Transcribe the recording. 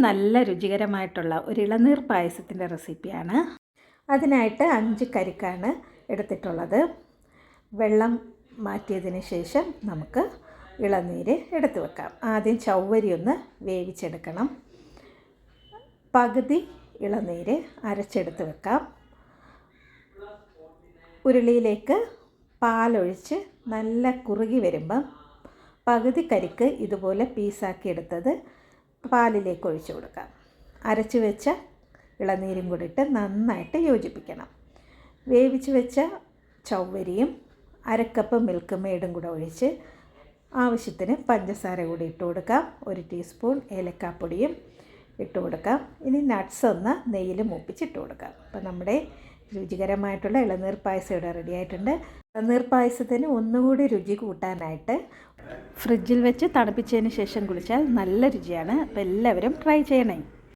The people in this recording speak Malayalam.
നല്ല രുചികരമായിട്ടുള്ള ഒരു ഇളനീർ പായസത്തിന്റെ റെസിപ്പിയാണ്. അതിനായിട്ട് അഞ്ച് കരിക്കാണ് എടുത്തിട്ടുള്ളത്. വെള്ളം മാറ്റിയതിന് ശേഷം നമുക്ക് ഇളനീര് എടുത്തു വെക്കാം. ആദ്യം ചവ്വരി ഒന്ന് വേവിച്ചെടുക്കണം. പകുതി ഇളനീര് അരച്ചെടുത്ത് വെക്കാം. ഉരുളിയിലേക്ക് പാലൊഴിച്ച് നല്ല കുറുകി വരുമ്പം പകുതി കരിക്ക് ഇതുപോലെ പീസാക്കി എടുത്തത് പാലിലേക്ക് ഒഴിച്ചു കൊടുക്കാം. അരച്ച് വെച്ച ഇളനീരും കൂടി ഇട്ട് നന്നായിട്ട് യോജിപ്പിക്കണം. വേവിച്ച് വെച്ച ചൗവരിയും അരക്കപ്പ് മിൽക്ക് മെയ്ഡും കൂടെ ഒഴിച്ച് ആവശ്യത്തിന് പഞ്ചസാര കൂടി ഇട്ട് കൊടുക്കാം. ഒരു ടീസ്പൂൺ ഏലക്കാപ്പൊടിയും ഇട്ട് കൊടുക്കാം. ഇനി നട്ട്സ് ഒന്ന് നെയ്യിൽ മൂപ്പിച്ചിട്ട് കൊടുക്കാം. അപ്പോൾ നമ്മുടെ രുചികരമായിട്ടുള്ള ഇളനീർ പായസം ഇവിടെ റെഡി ആയിട്ടുണ്ട്. ഇളനീർ പായസത്തിന് ഒന്നുകൂടി രുചി കൂട്ടാനായിട്ട് ഫ്രിഡ്ജിൽ വെച്ച് തണുപ്പിച്ചതിന് ശേഷം കുളിച്ചാൽ നല്ല രുചിയാണ്. അപ്പോൾ എല്ലാവരും ട്രൈ ചെയ്യണേ.